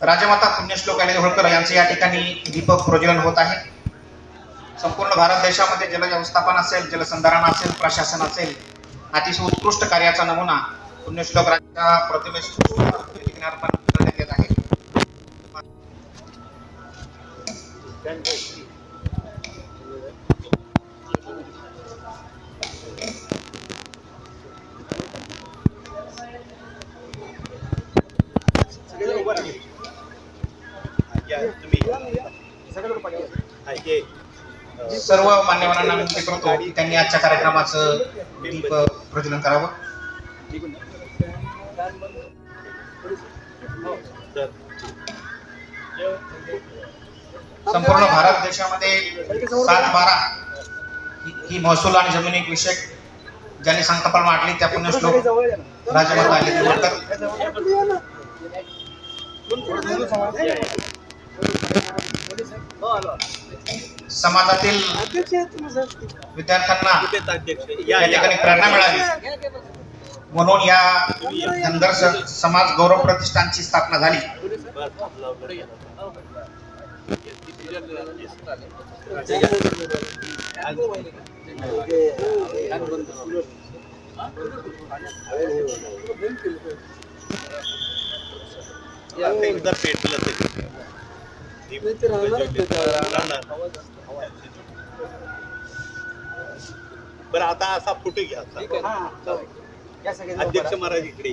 राजमाता पुण्यश्लोक आणि होळकर यांचे या ठिकाणी दीपक प्रज्वलन होत आहे. संपूर्ण भारत देशामध्ये जल व्यवस्थापन असेल जलसंधारण असेल प्रशासन असेल अतिशय उत्कृष्ट कार्याचा नमुना पुण्यश्लोक राजा प्रतिमेस अर्पण करण्यात येत आहे. सर्व मान्यवरांना विनंती करतो की त्यांनी आजच्या कार्यक्रमाचं दीप प्रज्वलन करावं. संपूर्ण भारत देशामध्ये सात बारा ही- महसूल आणि जमिनी विषयक ज्यांनी संकल्पना मांडली त्या पुण्यश्लोक राजमाता आली समाजातील विद्यार्थ्यांना या ठिकाणी प्रेरणा मिळाली. म्हणून या धनगर समाज गौरव प्रतिष्ठानची स्थापना झाली. एकदा पेटलं तरी बरं आता असा फोटो घ्या असा. अध्यक्ष महाराज इकडे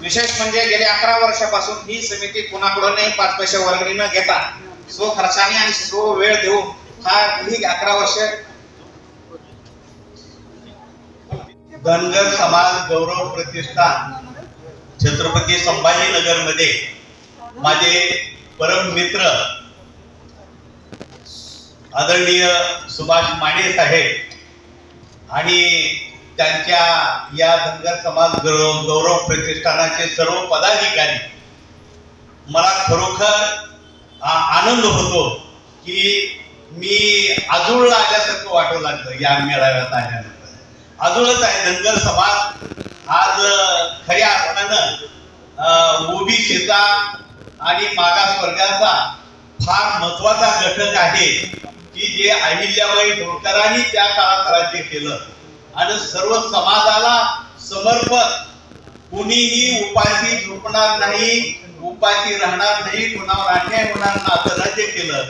विशेष म्हणजे गेल्या अकरा वर्षापासून ही समिती कुणाकडूनही पाच पैसे वर्गणी न घेता स्व खर्चाने आणि स्व वेळ देऊन हा ही अकरा वर्ष धनगर समाज गौरव प्रतिष्ठान छत्रपती संभाजीनगरमध्ये माझे परम मित्र आदरणीय सुभाष माने साहेब आणि त्यांच्या या धनगर समाज गौरव गौरव प्रतिष्ठानाचे सर्व पदाधिकारी मला खरोखर आनंद होतो की मी आजूळला आल्यासारखं वाटू लागलं या मेळाव्यात आल्यानंतर. अजूनच आहे धनगर समाज. आज खऱ्या अर्थानं ओबीसीचा आणि मागास वर्गाचा फार महत्त्वाचा घटक आहे. की जे अहिल्याबाई होळकरांनी त्या काळात राज्य केलं. आणि सर्व समाजाला समर्पक कुणीही उपाशी झोपणार नाही उपाशी राहणार नाही कुणावर अन्याय होणार ना असं राज्य केलं.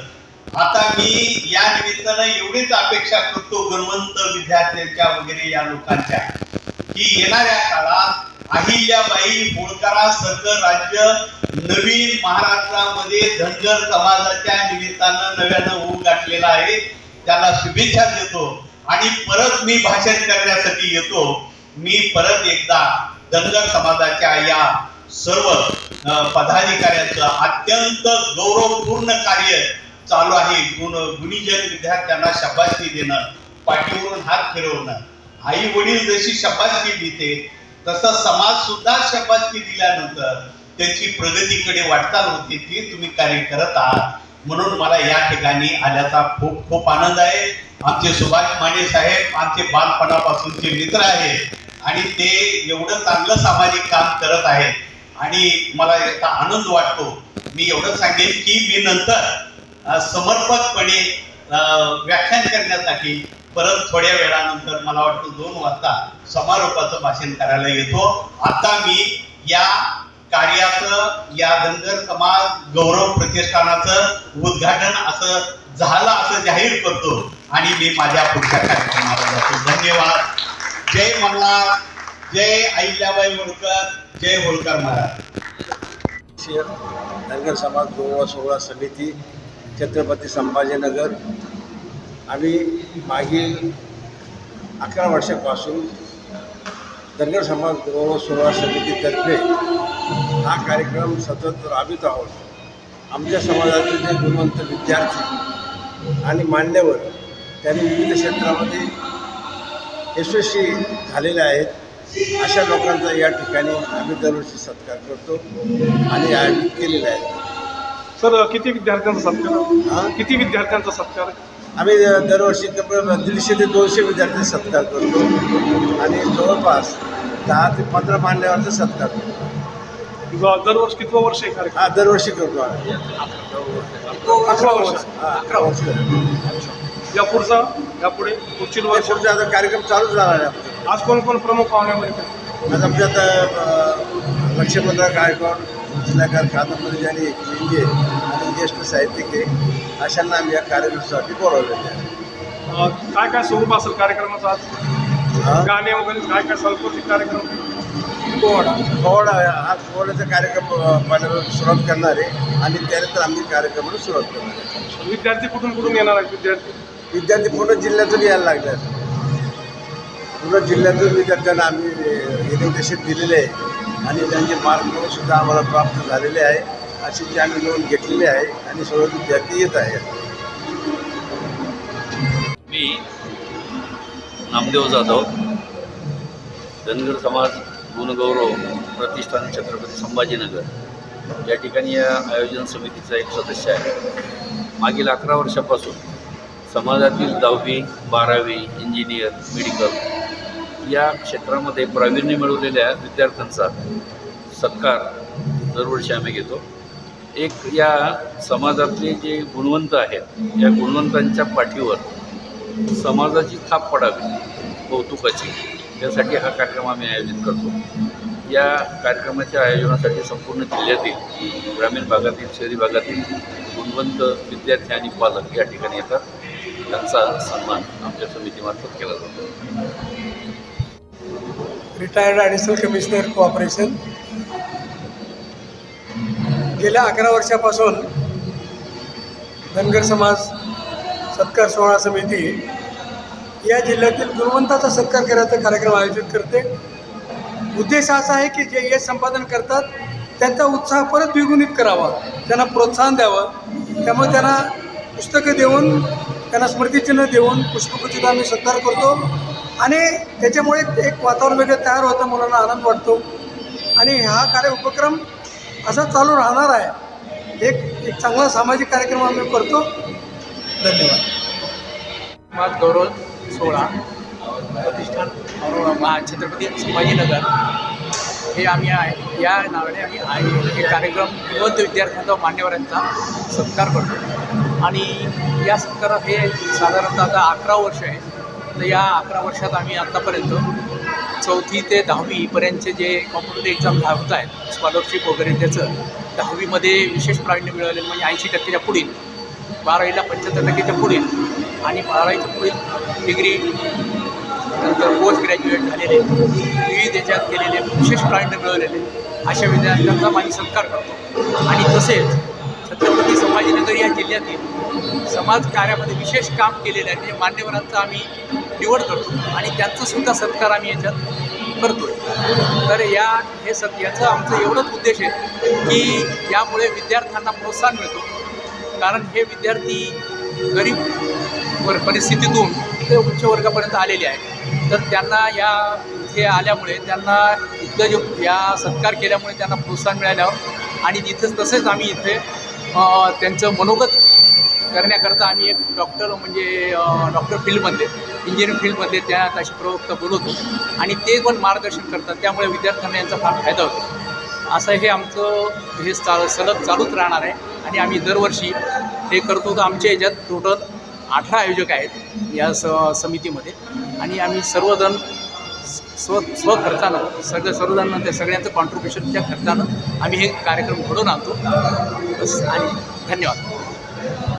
आता मी या निमित्तानं एवढीच अपेक्षा करतो गुणवंत विद्यार्थ्यांच्या वगैरे या लोकांच्या की येणाऱ्या काळात अहिल्याबाई होळकरांसारखं राज्य नवीन महाराष्ट्रामध्ये धनगर समाजाच्या निमित्तानं नव्यानं होऊ गाठलेला आहे. त्याला शुभेच्छा देतो. आणि परत मी भाषण करण्यासाठी येतो. मी परत एकदा धनगर समाजाच्या या सर्व पदाधिकाऱ्यांचं अत्यंत गौरवपूर्ण कार्य चालू आहे. गुण गुणीजन विद्यार्थ्यांना शबासकी देणं पाठीवरून हात फिरवणं. आई वडील जशी शबासकी देते तसं समाज सुद्धा शबासकी दिल्यानंतर त्याची प्रगतीकडे वाटचाल होते ते तुम्ही कार्य करत आहात. म्हणून मला या ठिकाणी आल्याचा खूप खूप आनंद आहे. आमचे सुभाष माने साहेब आमचे बालपणापासूनचे मित्र आहेत आणि ते एवढं चांगलं सामाजिक काम करत आहेत. आणि मला याचा आनंद वाटतो. मी एवढं सांगेन की मी नंतर समर्पकपणे व्याख्यान करण्यासाठी परत थोड्या वेळानंतर मला वाटतं दोन वाजता समारोपाचं भाषण करायला येतो. आता मी या कार्याचं या धनगर समाज गौरव प्रतिष्ठानाचं उद्घाटन असं झालं असं जाहीर करतो आणि मी माझ्या पुढच्या कार्यक्रमाला जातो. धन्यवाद. जय मल्हार जय अहिल्याबाई होळकर जय होळकर महाराज. धनगर समाज गोवा सोहळा समिती छत्रपती संभाजीनगर आम्ही मागील अकरा वर्षापासून धनगर समाज गौरव सोहळा समितीतर्फे हा कार्यक्रम सतत राबवित आहोत. आमच्या समाजातील जे गुणवंत विद्यार्थी आणि मान्यवर त्यांनी विविध क्षेत्रामध्ये यशस्वी झालेले आहेत. अशा लोकांचा या ठिकाणी आम्ही दरवर्षी सत्कार करतो आणि आयोजित केलेला आहे सर किती विद्यार्थ्यांचा सत्कार? किती विद्यार्थ्यांचा सत्कार? आम्ही दरवर्षी तब्बल दीडशे ते दोनशे विद्यार्थी सत्कार करतो. आणि जवळपास दहा ते पंधरा मान्यवरचा सत्कार करतो. दरवर्षी कितवं वर्ष आहे हा दरवर्षी करतो अकरा वर्ष. हा अकरा वर्ष. या पुढचा या पुढे पुढची वर्ष? पुढचा आता कार्यक्रम चालूच राहणार आहे. आज कोण कोण प्रमुख पाहुण्यामध्ये? आज आमच्यात अ, लक्षपत्र गायकवाड शिलाकार कादंबरी आणि लिंगे आणि ज्येष्ठ साहित्यिक आहे. अशांना आम्ही या कार्यक्रमासाठी बोलावलेले आहे. काय काय स्वरूप असेल कार्यक्रमाचं आज? गाणे वगैरे काय काय सांस्कृतिक कार्यक्रम? पोवाडा पोवाडा हा पोवाड्याचा कार्यक्रम पहिल्यांदा सुरुवात करणार आहे. आणि त्यानंतर आम्ही कार्यक्रमाला सुरुवात करणार आहे. विद्यार्थी कुठून कुठून येणार आहेत विद्यार्थी? विद्यार्थी पूर्ण जिल्ह्यातून यायला लागले आहेत. पूर्ण जिल्ह्यातून विद्यार्थ्यांना आम्ही निषेध दिलेले आहे. आणि त्यांचे मार्क सुद्धा आम्हाला प्राप्त झालेले आहे. अशी ती आम्ही नोंद घेतलेली आहे आणि सर्व विद्यार्थी येत आहे मी नामदेव जाधव धनगर समाज गुणगौरव प्रतिष्ठान छत्रपती संभाजीनगर. या ठिकाणी या आयोजन समितीचा एक सदस्य आहे. मागील अकरा वर्षापासून समाजातील दहावी बारावी इंजिनियर मेडिकल या क्षेत्रामध्ये प्रावीण्य मिळवलेल्या विद्यार्थ्यांचा सत्कार दरवर्षी आम्ही घेतो. एक या समाजातले जे गुणवंत आहेत या गुणवंतांच्या पाठीवर समाजाची थाप पडावी कौतुकाची यासाठी हा कार्यक्रम आम्ही आयोजित करतो. या कार्यक्रमाच्या आयोजनासाठी संपूर्ण जिल्ह्यातील ग्रामीण भागातील शहरी भागातील गुणवंत विद्यार्थी आणि पालक या ठिकाणी येतात. त्यांचा सन्मान आमच्या समितीमार्फत केला जातो. रिटायर्ड ॲडिशनल कमिशनर कोऑपरेशन गेल्या अकरा वर्षापासून धनगर समाज सत्कार सोहळा समिती या जिल्ह्यातील गुणवंताचा सत्कार करायचा कार्यक्रम आयोजित करते. उद्देश असा आहे की जे यश संपादन करतात त्यांचा उत्साह परत द्विगुणित करावा त्यांना प्रोत्साहन द्यावं. त्यामुळे त्यांना पुस्तकं देऊन त्यांना स्मृतिचिन्ह देऊन पुष्पगुच्छेचा आम्ही सत्कार करतो. आणि त्याच्यामुळे एक- एक वातावरण वेगळं तयार होतं मुलांना आनंद वाटतो. आणि हा कार्य उपक्रम असं चालू राहणार आहे. एक एक चांगला सामाजिक कार्यक्रम आम्ही करतो. धन्यवाद. समाज गौरव सोहळा प्रतिष्ठान औरंगाबाद छत्रपती संभाजीनगर. हे आम्ही आहे या नावाने आम्ही आहे. हे कार्यक्रम विविध विद्यार्थ्यांचा मान्यवरांचा सत्कार करतो. आणि या सत्कारात हे साधारणतः आता अकरा वर्ष आहे तर या अकरा वर्षात आम्ही आत्तापर्यंत चौथी ते दहावीपर्यंतचे जे कॉम्पिटेटिव्ह एक्झाम धावत आहेत स्कॉलरशिप वगैरे त्याचं दहावीमध्ये विशेष प्रावीण्य मिळवलेलं म्हणजे ऐंशी टक्केच्या पुढील बारावीला पंच्याहत्तर टक्केच्या पुढील आणि बारावीच्या पुढील डिग्री नंतर पोस्ट ग्रॅज्युएट झालेले विविध याच्यात केलेले विशेष प्रावीण्य मिळवलेले अशा विद्यार्थ्यांचा माझी सत्कार करतो. आणि तसेच छत्रपती संभाजीनगर या जिल्ह्यातील समाज कार्यामध्ये विशेष काम केलेलं आहे. म्हणजे मान्यवरांचा आम्ही निवड करतो आणि त्यांचासुद्धा सत्कार आम्ही याच्यात करतो तर या हे सत याचं आमचं एवढंच उद्देश आहे की यामुळे विद्यार्थ्यांना प्रोत्साहन मिळतो. कारण हे विद्यार्थी गरीब वर परिस्थितीतून ते उच्च वर्गापर्यंत आलेले आहेत. तर त्यांना या इथे आल्यामुळे त्यांना इथलं जे या सत्कार केल्यामुळे त्यांना प्रोत्साहन मिळाल्यावर आणि तिथंच तसेच आम्ही इथे त्यांचं मनोगत करण्याकरता आम्ही एक डॉक्टर म्हणजे डॉक्टर फील्डमध्ये इंजिनिअरिंग फील्डमध्ये त्या असे प्रवक्ता बोलवतो. आणि ते पण मार्गदर्शन करतात. त्यामुळे विद्यार्थ्यांना यांचा फार फायदा होतो. असं हे आमचं हे चाल सलग चालूच राहणार आहे. आणि आम्ही दरवर्षी हे करतो तर आमच्या याच्यात टोटल अठरा आयोजक आहेत या स समितीमध्ये. आणि आम्ही सर्वजण स्व स्वखर्चानं सगळं सर्वजण त्या सगळ्यांचं कॉन्ट्रीब्युशनच्या खर्चानं आम्ही हे कार्यक्रम घडवून आणतो. बस आणि धन्यवाद.